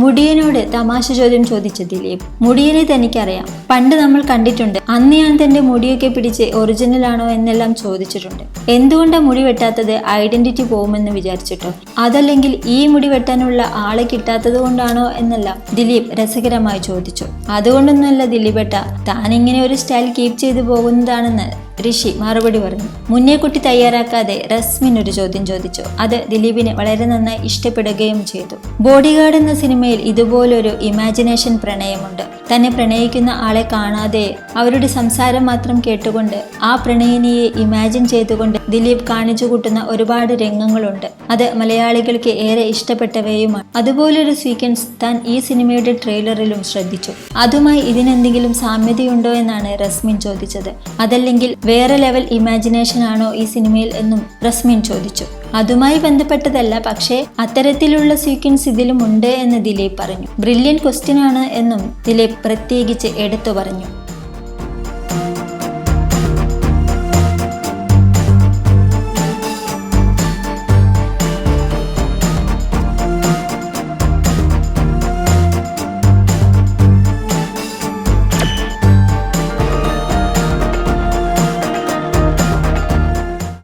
മുടിയനോട് തമാശ ചോദ്യം ചോദിച്ച ദിലീപ് മുടിയനെ തനിക്കറിയാം. പണ്ട് നമ്മൾ കണ്ടിട്ടുണ്ട് അന്ന് ഞാൻ തന്റെ മുടിയൊക്കെ പിടിച്ച് ഒറിജിനൽ ആണോ എന്നെല്ലാം ചോദിച്ചിട്ടുണ്ട്. എന്തുകൊണ്ടാ മുടി വെട്ടാത്തത് ഐഡന്റിറ്റി പോകുമെന്ന് വിചാരിച്ചിട്ടോ? അതല്ലെങ്കിൽ ഈ മുടി വെട്ടാനുള്ള ആളെ കിട്ടാത്തത് കൊണ്ടാണോ എന്നെല്ലാം ദിലീപ് രസകരമായി ചോദിച്ചു. അതുകൊണ്ടൊന്നുമല്ല ദിലീപേട്ട താൻ ഇങ്ങനെ ഒരു സ്റ്റൈൽ കീപ് ചെയ്തു പോകുന്നതാണെന്ന് ഋഷി മറുപടി പറഞ്ഞു മുന്നേക്കുട്ടി തയ്യാറാക്കാതെ റസ്മിൻ ഒരു ചോദ്യം ചോദിച്ചു. അത് ദിലീപിനെ വളരെ നന്നായി ഇഷ്ടപ്പെടുകയും ചെയ്തു. ബോഡിഗാർഡ് എന്ന സിനിമയിൽ ഇതുപോലൊരു ഇമാജിനേഷൻ പ്രണയമുണ്ട്. തന്നെ പ്രണയിക്കുന്ന ആളെ കാണാതെ അവരുടെ സംസാരം മാത്രം കേട്ടുകൊണ്ട് ആ പ്രണയിനിയെ ഇമാജിൻ ചെയ്തുകൊണ്ട് ദിലീപ് കാണിച്ചു കൂട്ടുന്ന ഒരുപാട് രംഗങ്ങളുണ്ട്. അത് മലയാളികൾക്ക് ഏറെ ഇഷ്ടപ്പെട്ടവയുമാണ്. അതുപോലൊരു സീക്വൻസ് താൻ ഈ സിനിമയുടെ ട്രെയിലറിലും ശ്രദ്ധിച്ചു. അതുമായി ഇതിനെന്തെങ്കിലും സാമ്യതയുണ്ടോ എന്നാണ് റസ്മിൻ ചോദിച്ചത്. അതല്ലെങ്കിൽ വേറെ ലെവൽ ഇമാജിനേഷൻ ആണോ ഈ സിനിമയിൽ എന്നും റസ്മിൻ ചോദിച്ചു. അതുമായി ബന്ധപ്പെട്ടതല്ല പക്ഷേ അത്തരത്തിലുള്ള സീക്വൻസ് ഇതിലും ഉണ്ട് എന്ന് ദിലീപ് പറഞ്ഞു. ബ്രില്യൻ ക്വസ്റ്റ്യൻ ആണ് എന്നും ദിലീപ് പ്രത്യേകിച്ച് എടുത്തു പറഞ്ഞു.